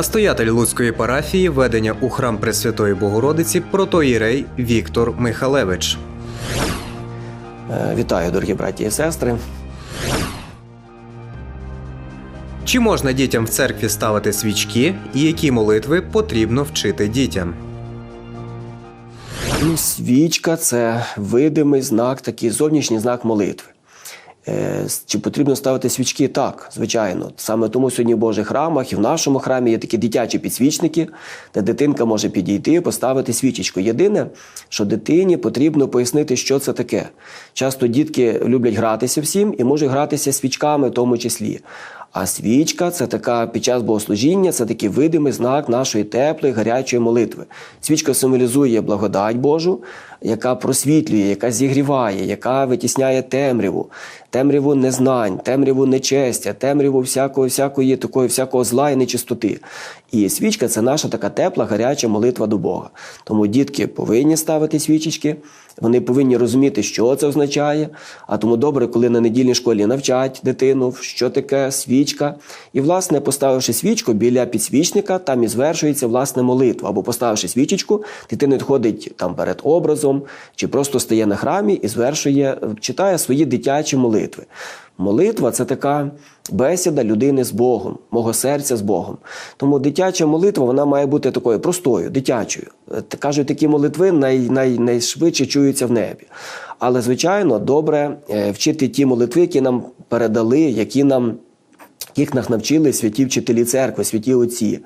Настоятель Луцької парафії ведення у храм Пресвятої Богородиці протоїрей Віктор Михалевич. Е, Вітаю, дорогі браті і сестри. Чи можна дітям в церкві ставити свічки, і які молитви потрібно вчити дітям? Ну, свічка це видимий знак, такий зовнішній знак молитви. Е, Чи потрібно ставити свічки? Так, звичайно. Саме тому сьогодні в Божих храмах і в нашому храмі є такі дитячі підсвічники, де дитинка може підійти і поставити свічечку. Єдине, що дитині потрібно пояснити, що це таке. Часто дітки люблять гратися всім і можуть гратися свічками в тому числі. А свічка це така під час богослужіння, це такий видимий знак нашої теплої, гарячої молитви. Свічка символізує благодать Божу, яка просвітлює, яка зігріває, яка витісняє темряву, темряву незнань, темряву нечестя, темряву всякої, всякої такої, всякого зла і нечистоти. І свічка це наша така тепла, гаряча молитва до Бога. Тому дітки повинні ставити свічечки, вони повинні розуміти, що це означає. А тому добре, коли на недільній школі навчать дитину, що таке свічка. І, власне, поставивши свічку біля підсвічника, там і звершується власне молитва. Або поставивши свічечку, дитина відходить там перед образом, чи просто стає на храмі і звершує, читає свої дитячі молитви. Молитва це така бесіда людини з Богом, мого серця з Богом. Тому дитяча молитва вона має бути такою простою, дитячою. Е, Кажуть, такі молитви най, най, найшвидше чуються в небі. Але, звичайно, добре е, вчити ті молитви, які нам передали, які нам яких нас навчили святі вчителі церкви, святі отці.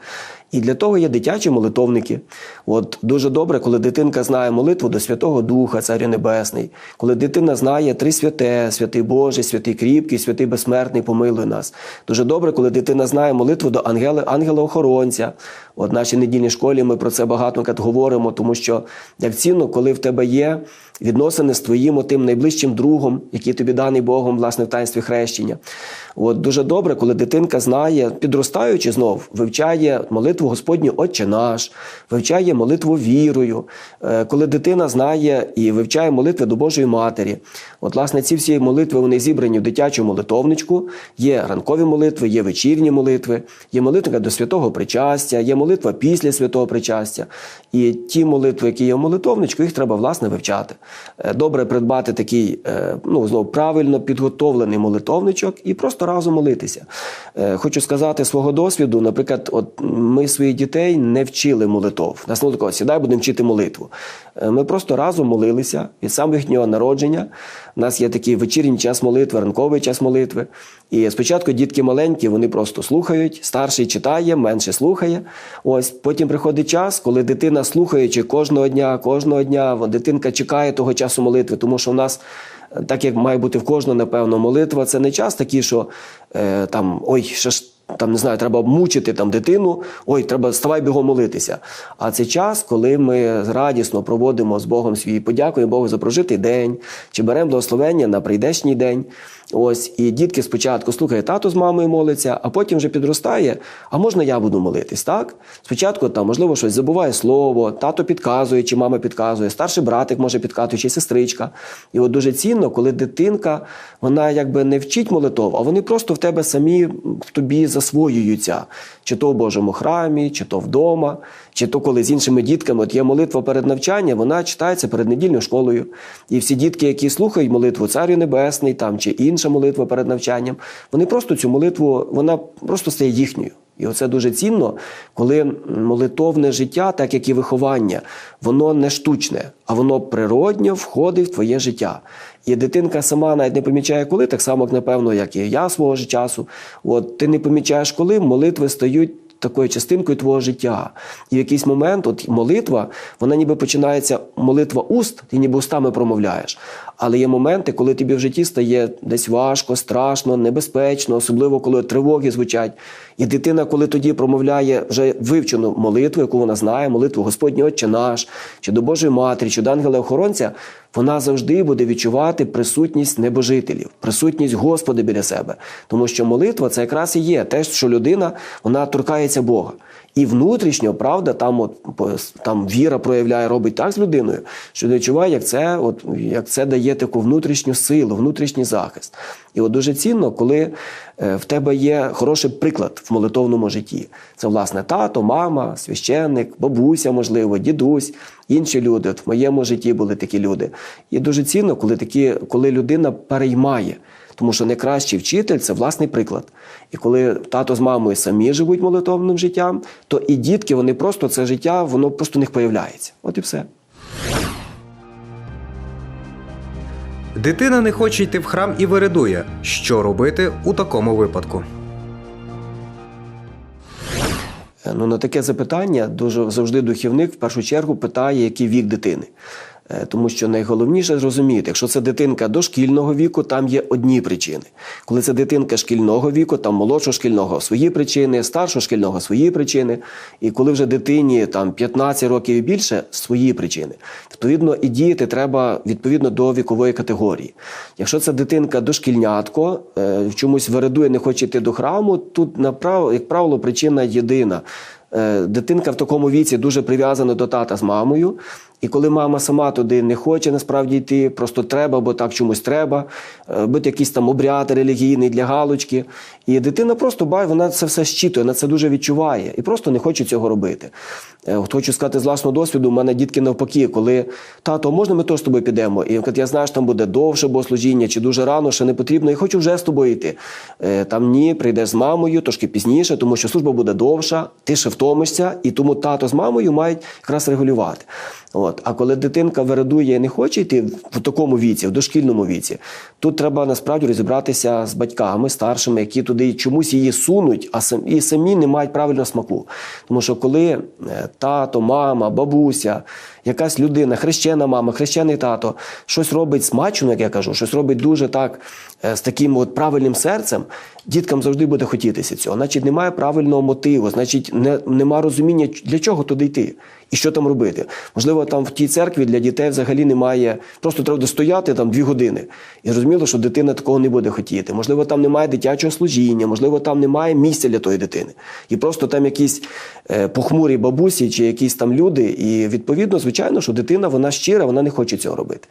І для того є дитячі молитовники. От дуже добре, коли дитинка знає молитву до Святого Духа, Царю Небесний, коли дитина знає три святе, святий Божий, святий кріпкий, святий безсмертний, помилуй нас. Дуже добре, коли дитина знає молитву до ангела, ангела-охоронця. От нашій недільній школі ми про це багато говоримо, тому що як цінно, коли в тебе є відносини з твоїм тим найближчим другом, який тобі даний Богом, власне, в таїнстві хрещення. От дуже добре, коли дитинка знає, підростаючи знов, вивчає молитву Господню Отче наш, вивчає молитву вірою, Е, коли дитина знає і вивчає молитви до Божої Матері. От, власне, ці всі молитви вони зібрані в дитячому молитовничку. Є ранкові молитви, є вечірні молитви, є молитва до святого причастя, є молитва після святого причастя. І ті молитви, які є в молитовничку, їх треба власне вивчати. Е, Добре придбати такий, е, ну знову правильно підготовлений молитовничок і просто разом молитися. Хочу сказати свого досвіду, наприклад, от ми своїх дітей не вчили молитов. Нас не такого, сідай, будемо вчити молитву. Е, Ми просто разом молилися від самого їхнього народження. У нас є такий вечірній час молитви, ранковий час молитви. І спочатку дітки маленькі, вони просто слухають, старший читає, менше слухає. Ось потім приходить час, коли дитина слухаючи кожного дня, кожного дня, дитинка чекає того часу молитви, тому що в нас. е, Так як має бути в кожного, напевно, молитва, це не час такий, що е, там ой, ще ж там не знаю, треба мучити там дитину, ой, треба ставай бігом молитися. А це час, коли ми радісно проводимо з Богом свій подякуємо Богу за прожитий день, чи беремо благословення на прийдешній день. Ось і дітки спочатку слухає тато з мамою молиться, а потім вже підростає. А можна я буду молитись? Так спочатку там можливо щось забуває слово, тато підказує, чи мама підказує, старший братик може підказувати, чи сестричка. І от дуже цінно, коли дитинка вона якби не вчить молитов, а вони просто в тебе самі в тобі засвоюються, чи то в Божому храмі, чи то вдома, чи то коли з іншими дітками от є молитва перед навчанням, вона читається перед недільною школою. І всі дітки, які слухають молитву Царю Небесний там чи інша молитва перед навчанням, вони просто цю молитву, вона просто стає їхньою. І оце дуже цінно, коли молитовне життя, так як і виховання, воно не штучне, а воно природньо входить в твоє життя. І дитинка сама навіть не помічає, коли, так само, напевно, як і я свого ж часу. От ти не помічаєш, коли молитви стають такою частинкою твого життя. І в якийсь момент, от молитва, вона ніби починається молитва уст, ти ніби устами промовляєш. Але є моменти, коли тобі в житті стає десь важко, страшно, небезпечно, особливо коли тривоги звучать. І дитина, коли тоді промовляє вже вивчену молитву, яку вона знає, молитву Господній Отче наш, чи до Божої Матері, чи до ангела-охоронця, вона завжди буде відчувати присутність небожителів, присутність Господа біля себе. Тому що молитва це якраз і є те, що людина вона торкається Бога. І внутрішньо, правда, там от там віра проявляє, робить так з людиною, що відчуває, як це, от як це дає таку внутрішню силу, внутрішній захист. І от дуже цінно, коли е, в тебе є хороший приклад в молитовному житті. Це власне тато, мама, священник, бабуся, можливо, дідусь, інші люди. От в моєму житті були такі люди. І дуже цінно, коли такі, коли людина переймає. Тому що найкращий вчитель це власний приклад. І коли тато з мамою самі живуть молитовним життям, то і дітки, вони просто це життя, воно просто в них появляється. От і все. Дитина не хоче йти в храм і виридує, Що робити у такому випадку? Е, Ну, на таке запитання дуже завжди духівник в першу чергу питає, який вік дитини. Е, Тому що найголовніше зрозуміти, якщо це дитинка дошкільного віку, там є одні причини. Коли це дитинка шкільного віку, там молодшого шкільного свої причини, старшого шкільного свої причини. І коли вже дитині там 15 років і більше, свої причини. Відповідно, і діяти треба відповідно до вікової категорії. Якщо це дитинка дошкільнятко, е, в чомусь вередує, не хоче йти до храму, тут як правило, причина єдина. Е, Дитинка в такому віці дуже прив'язана до тата з мамою. І коли мама сама туди не хоче насправді йти, просто треба, бо так чомусь треба, е, бути якийсь там обряд релігійний для галочки. І дитина просто бай, вона це все щитує, вона це дуже відчуває і просто не хоче цього робити. Е, хочу сказати з власного досвіду, у мене дітки навпаки, коли тато, можна ми теж з тобою підемо? І я знаю, що там буде довше богослужіння, чи дуже рано, ще не потрібно, я хочу вже з тобою йти. Е, Там ні, прийдеш з мамою, трошки пізніше, тому що служба буде довша, ти ще втомишся, і тому тато з мамою мають якраз регулювати. От. А коли дитинка вередує і не хоче йти в- такому віці, в дошкільному віці, тут треба насправді розібратися з батьками старшими, які туди чомусь її сунуть, а сам, і самі не мають правильного смаку. Тому що коли е, тато, мама, бабуся, якась людина, хрещена мама, хрещений тато, щось робить смачно, як я кажу, щось робить дуже так е, з таким от правильним серцем, діткам завжди буде хотітися цього. Значить, немає правильного мотиву, значить, не, нема розуміння, для чого туди йти і що там робити. Можливо, там в тій церкві для дітей взагалі немає, просто треба стояти там дві години. І зрозуміло, що дитина такого не буде хотіти. Можливо, там немає дитячого служіння, можливо, там немає місця для тої дитини. І просто там якісь е, похмурі бабусі чи якісь там люди. І відповідно, звичайно, що дитина вона щира, вона не хоче цього робити.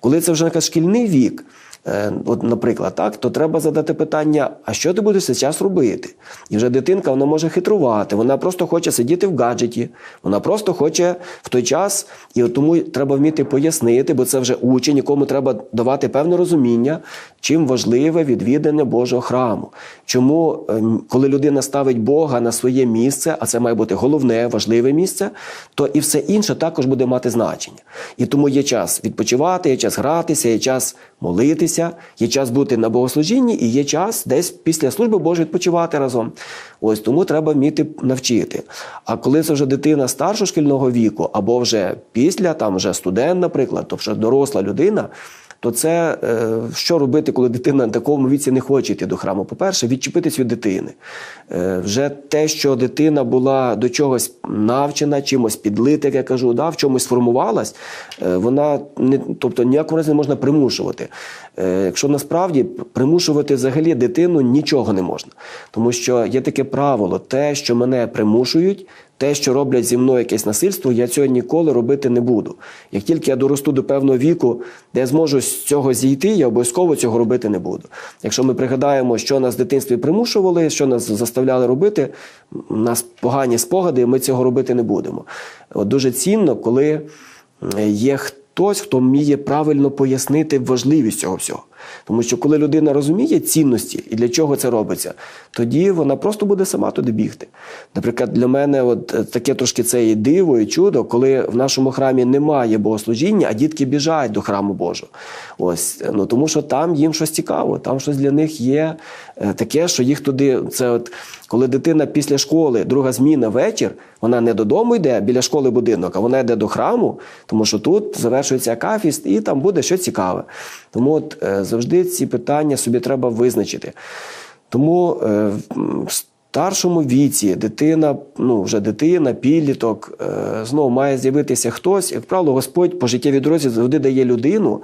Коли це вже шкільний вік. Е, От, наприклад, так, то треба задати питання: а що ти будеш зараз робити? І вже дитинка вона може хитрувати, вона просто хоче сидіти в гаджеті, вона просто хоче в той час, і от тому треба вміти пояснити, бо це вже учень, якому треба давати певне розуміння, чим важливе відвідання Божого храму. Чому, ем, коли людина ставить Бога на своє місце, а це має бути головне, важливе місце, то і все інше також буде мати значення. І тому є час відпочивати, є час гратися, є час молитися, є час бути на богослужінні і є час десь після служби Божої відпочивати разом. Ось тому треба вміти навчити. А коли це вже дитина старшого шкільного віку, або вже після, там вже студент, наприклад, то вже доросла людина. То це е, що робити, коли дитина на такому віці не хоче йти до храму? По-перше, відчепитись від дитини. Е, вже те, що дитина була до чогось навчена, чимось підлита, як я кажу, да, в чомусь сформувалась, е, вона не, тобто ніякого разу не можна примушувати. Якщо насправді примушувати взагалі дитину нічого не можна. Тому що є таке правило: те, що мене примушують, те, що роблять зі мною якесь насильство, я цього ніколи робити не буду. Як тільки я доросту до певного віку, де я зможу з цього зійти, я обов'язково цього робити не буду. Якщо ми пригадаємо, що нас в дитинстві примушували, що нас заставляли робити, у нас погані спогади, ми цього робити не будемо. От дуже цінно, коли є хтось, хто вміє правильно пояснити важливість цього всього. Тому що коли людина розуміє цінності і для чого це робиться, тоді вона просто буде сама туди бігти. Наприклад, для мене от е, таке трошки це і диво, і чудо, коли в нашому храмі немає богослужіння, а дітки біжать до храму Божого. Ось е, ну тому, що там їм щось цікаво, там щось для них є е, таке, що їх туди. Це от коли дитина після школи, друга зміна вечір, вона не додому йде біля школи будинок, а вона йде до храму, тому що тут завершується акафіст, і там буде щось цікаве. Тому от завжди ці питання собі треба визначити. Тому е, в старшому віці дитина, ну вже дитина, підліток, е, знову має з'явитися хтось. Як правило, Господь по життєвій дорозі завжди дає людину.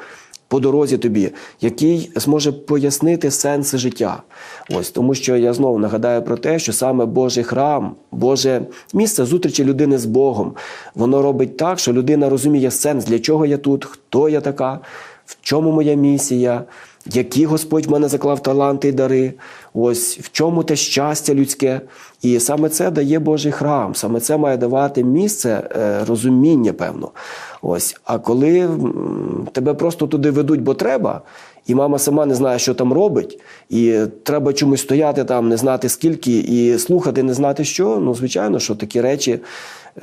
по дорозі тобі, який зможе пояснити сенс життя. Ось тому, що я знову нагадаю про те, що саме Божий храм, Боже місце зустрічі людини з Богом, воно робить так, що людина розуміє сенс, для чого я тут, хто я така, в чому моя місія. Які Господь в мене заклав таланти і дари, ось в чому те щастя людське. І саме це дає Божий храм, саме це має давати місце е, розуміння, певно. Ось. А коли тебе просто туди ведуть, бо треба, і мама сама не знає, що там робить, і треба чомусь стояти там, не знати скільки, і слухати, не знати що, ну, звичайно, що такі речі е,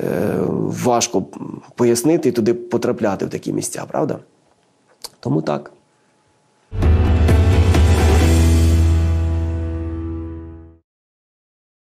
важко пояснити і туди потрапляти в такі місця, правда? Тому так.